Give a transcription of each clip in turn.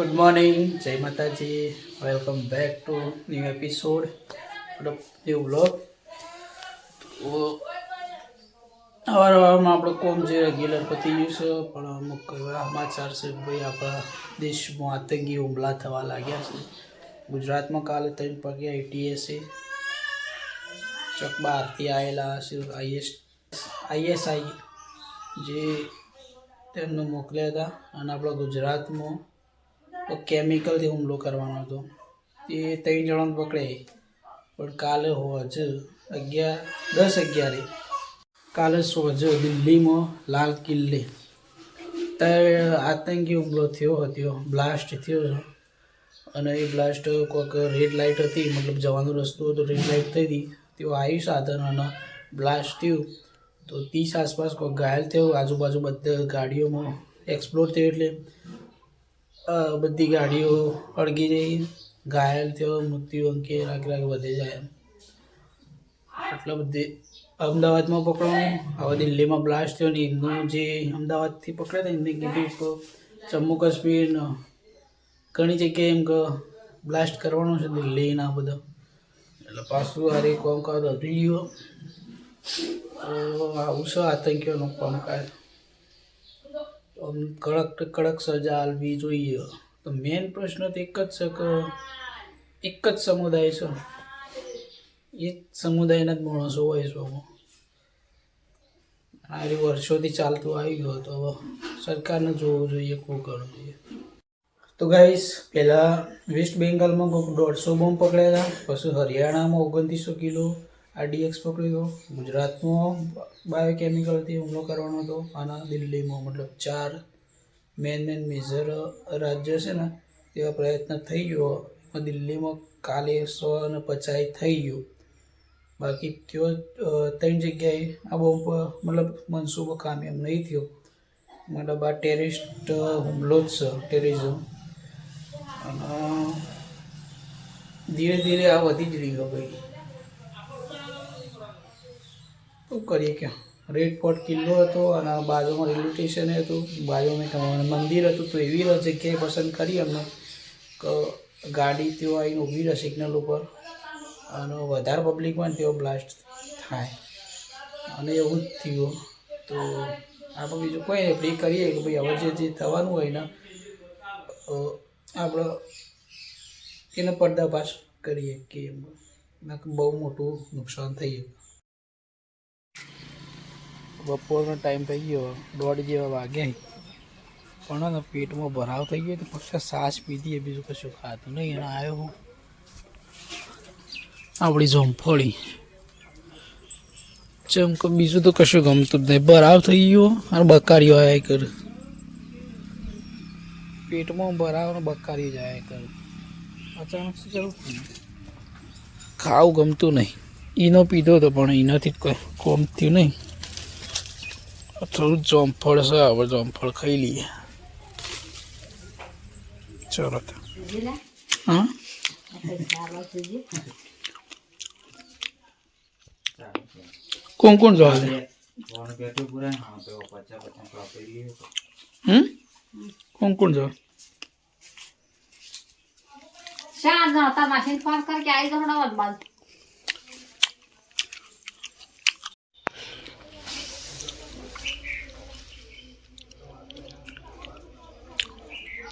Good morning જય Mataji welcome back to new episode new vlog તો સવારમાં આપણે કોમ જે રેગ્યુલર પતી ગયું છે, પણ અમુક સમાચાર છે ભાઈ આપણા દેશમાં આતંકી હુમલા થવા લાગ્યા છે. ગુજરાતમાં કાલે ત્રણ પગ્યા એટીએસએ ચોક આરતી આવેલા છે. આઈએસ આઈએસઆઈ જે તેમને મોકલ્યા હતા. અને આપણા ગુજરાતમાં કેમિકલથી હુમલો કરવાનો હતો. એ ત્રણ જણાને પકડે પણ કાલે હોજ અગિયાર, દસ અગિયારે. કાલે સોજ દિલ્હીમાં લાલ કિલ્લે. ત્યારે આતંકી હુમલો થયો હતો બ્લાસ્ટ થયો અને એ બ્લાસ્ટ કોઈક રેડ લાઇટ હતી, મતલબ જવાનો રસ્તો હતો રેડ લાઇટ થઈ હતી. તેઓ આવ્યું સાધન અને બ્લાસ્ટ થયું. તો ત્રીસ આસપાસ કોઈ ઘાયલ થયો, આજુબાજુ બધા ગાડીઓમાં એક્સપ્લોર થયો એટલે બધી ગાડીઓ અળગી જઈ, ઘાયલ થયો, મૃત્યુ અંકે રાગ રાગ વધે જાય એમ. એટલે બધી અમદાવાદમાં પકડવાનું હવે દિલ્હીમાં બ્લાસ્ટ થયો ને એમનું જે અમદાવાદથી પકડ્યા હતા એમને કીધું કે જમ્મુ કાશ્મીર ઘણી જગ્યાએ એમ કે બ્લાસ્ટ કરવાનું છે દિલ્હી ને બધા. એટલે પાછું હારે કોમકાજ વધી ગયો. આવું છે આતંકીઓનું કોમકાજ. કડક કડક સજા આલવી જોઈએ. તો મેઇન પ્રશ્ન તો એક જ છે કે એક જ સમુદાય છે. એક સમુદાયના જ માણસો હોય છે આ વર્ષોથી ચાલતું આવી ગયું તો હવે સરકારને જોવું જોઈએ, શું કરવું જોઈએ. તો ગાઈસ પહેલાં વેસ્ટ બેંગાલમાં કોઈક દોઢસો બોમ્બ પકડ્યા હતા. પછી હરિયાણામાં ઓગણત્રીસો કિલો આરડીએક્સ પકડ્યો ગુજરાતમાં બાયોકેમિકલથી હુમલો કરવાનો હતો અને દિલ્હીમાં, મતલબ ચાર મેન મેન મેજર રાજ્ય છે ને, તેવા પ્રયત્ન થઈ ગયો. એમાં દિલ્હીમાં કાલે સો અને પચાસ થઈ ગયું. બાકી તેઓ ત્રણ જગ્યાએ આ બોમ્બ મતલબ મનસૂબો કામયાબ નહીં થયો. મતલબ આ ટેરિસ્ટ હુમલો જ છે ટેરિઝમ અને ધીરે ધીરે આ વધી જ રહ્યો ભાઈ. શું કરીએ કે રેડ ફોર્ટ કિલ્લો હતો અને બાજુમાં રેલવે સ્ટેશન હતું. બાજુમાં મંદિર હતું. તો એવી જગ્યાએ પસંદ કરી અમને. ગાડી તેઓ આવીને ઊભી રહે સિગ્નલ ઉપર. અને વધારે પબ્લિકમાં તેઓ બ્લાસ્ટ થાય. અને એવું જ થયું. તો આપણે બીજું કોઈ નહીં. કરીએ કે ભાઈ હવે જે જે થવાનું હોય ને આપણે એનો પર્દાફાશ કરીએ કે બહુ મોટું નુકસાન થઈ ગયું. બપોરનો ટાઈમ થઈ ગયો, દોઢ જેવા વાગ્યા પણ ને પેટમાં ભરાવ થઈ ગયો તો ફક્ત સાસ પીધી બીજું કશું ખાતું નહીં. અને આવ્યો હું. આપણી જોમફળી જેમ કે બીજું તો કશું ગમતું જ નહીં. ભરાવ થઈ ગયો અને બકારીઓ આવ્યા કર. પેટમાં ભરાવ અને બકારી જાય કર. અચાનક શું ચાલુ? ખાવું ગમતું નહીં. એનો પીધો હતો પણ એનાથી કોઈ કોમ થયું નહીં. થોડું જોમફળ છે, હવે જોમફળ ખાઈ લઈએ. ચલો હા? કોણ કોણ જવા દે? કોણ કોણ જવા? જણ હતા ફોન કર આવી જણ વદબાદ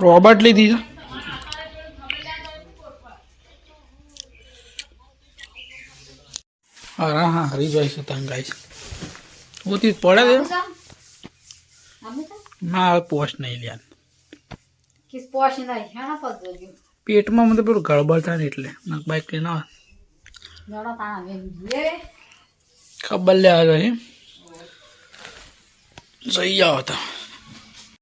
રોબર્ટ લીધી છે. હા હા હરી જાય છે તંગ ગાય છે. ઓતી પડે છે? ના પોસ્ટ નહીં લ્યા કિસ નહીં પેટમાં મને પેલું ગડબડ થાય ને એટલે નાક બાઈક લઈને આવે ખબર લે આવે જઈ આવો તો અને તાકા નહીં કેમ રાખે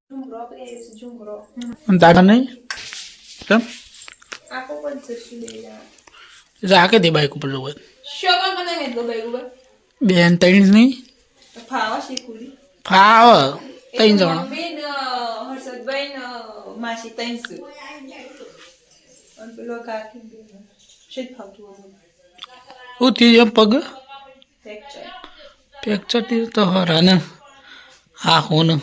દે બાઈક ઉપર જવું. બેન ત્રણ નહીં ફાવ ત્રણ હર્ષદભાઈ માસી ત્રણસો અને પેલો શું થયું પગ ફ્રેક્ચર ફ્રેક્ચર તો હરા ને હા હું ને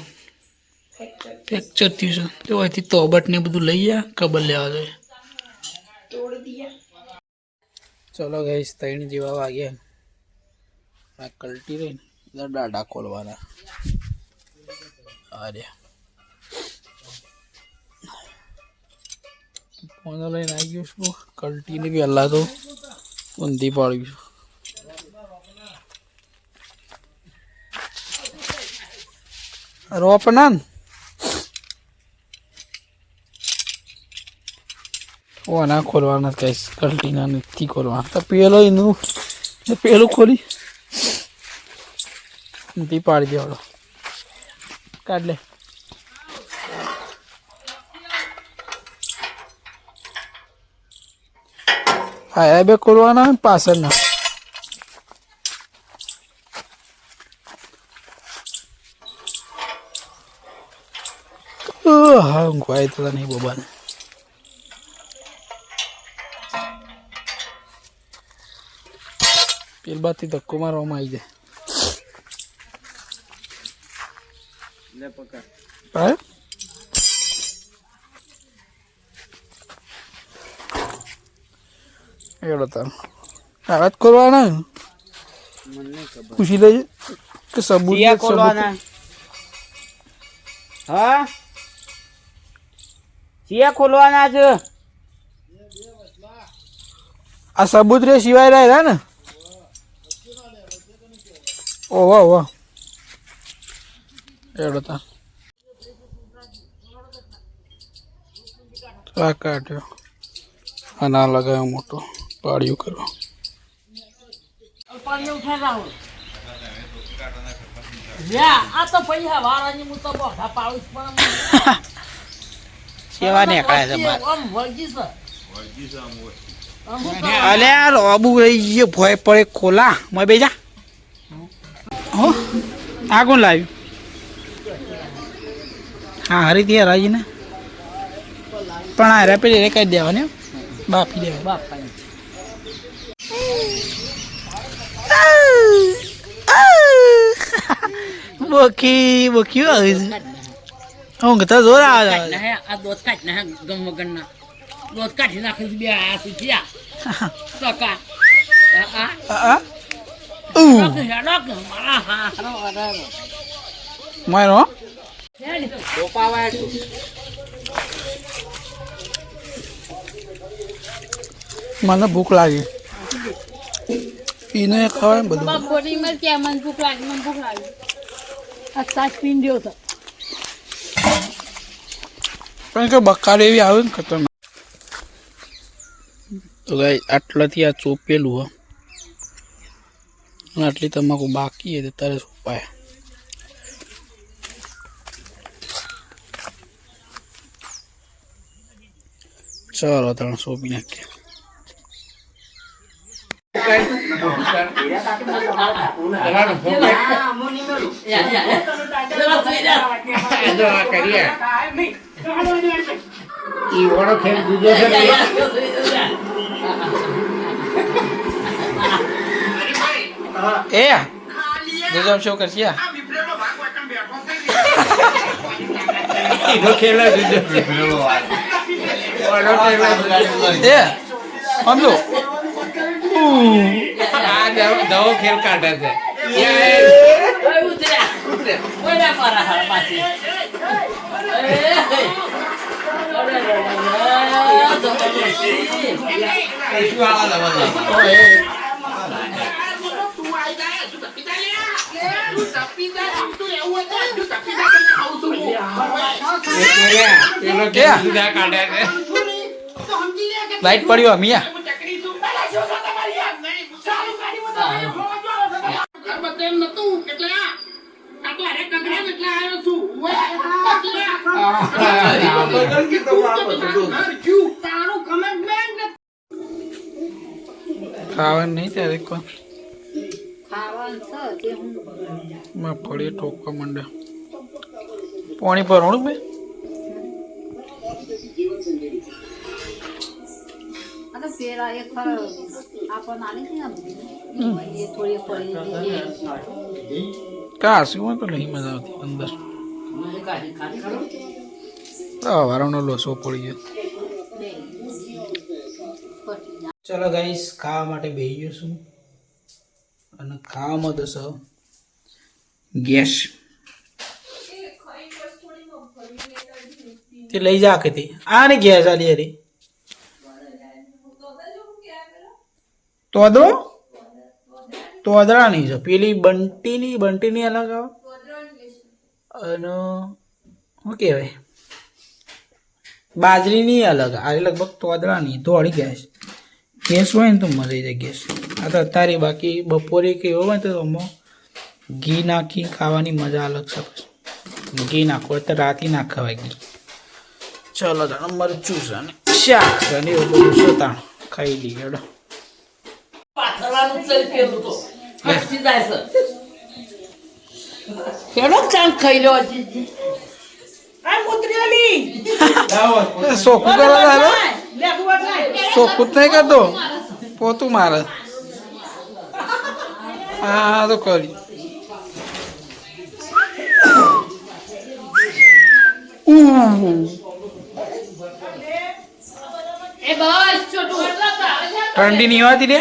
ફ્રેક્ચર થયું છે. તો અહીંથી તોબટ ને બધું લઈ ગયા ખબર લેવા જોઈએ. ચલો ગઈશ ત્રણ જેવા વાગ્યા આ કલટી રહી ને દાડા ખોલવાના. અરે ફોન લઈને આવી ગયો છું. કલટીને પહેલાં તો ઊંધી પાડ્યું છું. રોપના ના ખોલવાના કઈશ કલ્ટીના નથી ખોલવાના. તો પેલો એનું પહેલું ખોલી. નથી પાડી દેવાડો કાઢ લે. હા, એ બે ખોલવાના પાછળના. હા ઊંઘવાય તો નહીં બોબાને. પેલ બાથી ધક્કો મારવામાં આવી જાય. હા? તાર. આવાજ કરવાના પૂછી લેજે કે સબૂત હા? ચિયા ખોલવાના છે? આ સબૂત રે સિવાય રહ્યા ને? ઓહો ઓહો એડો તાર આ કાઢ્યો. આ ના લગાવ્યો મોટો. પાડ્યું કરો. સેવા ને કાય છે અલે આ રોબુ રહી ગયો ભોય પડે ખોલા. મેં બેજા. હો આ કોણ લાવ્યું? હા હરી ત્યાં રાજીને પણ આ રે પેલી રેકાઈ કહી દેવા ને બાપી દેવા બાપ બોકી બોકી આવે છે. હું તો જોર આવે. આ દોત કાઢ ના ગમ વગર ના દોત કાઢી નાખે. બે આ સુધ્યા સકા. આ આ. મારા મને ભૂખ લાગી. પીને ખવાય ને બધું. બપોરની માં કે મને ભૂખ લાગી મને ભૂખ લાગી. આ સાત પીન દ્યો તો. કારણ કે બકાર એવી આવે ને ખતરનાક. તો ગાઈ આટલાથી આ ચોપેલું હો. અને આટલી તમાકુ બાકી હે તારે શું સોપાય ચલો ત્રણ સોંપી નાખીએ. એ. જોજો શું કરશે એ સમજો. ખેલ કાઢે છે. ઓય મારા હાર પાછી પેલો ખેલ કાઢે છે લાઈટ પડ્યો મિયા ખાવાનું નહીં ત્યારે કોઈ મગફળી ઠોકવા માંડે પાણી ભરવાનું ભાઈ? આ તો નહીં મજા આવતી અંદર. કાઢી લોસો પડી ગયો. ચલો ગાઈસ ખાવા માટે બેસી ગયો છું. અને ખાવામાં તો સર ગેસ. તે લઈ જા કે આ ને ગેસ આલી અરે. તોદરો? તોદરા નહીં છે. પેલી બંટીની બંટીની અલગ આવે? અને શું કહેવાય? બાજરીની અલગ. આ લગભગ તોદરાની. ધોળી ગેસ. ગેસ હોય ને તો મરી જાય ગેસ. આ તો અત્યારે બાકી બપોરે કે એવો હોય તો આમાં ઘી નાખી ખાવાની મજા અલગ છે ઘી નાખો તો રાતી ના ખવાય ઘી. ચલો તાણ મરચું છે ને. શાક છે ને એવું બધું છે તાણ. ખાઈ લઈએ હેડો. ચાંદ ખાઈ લો હજી. સોખું કરો તારે સોખું જ નહીં કરતો? પોતું મારે. હા તો કરી. ઠંડી નહીં હોતી રે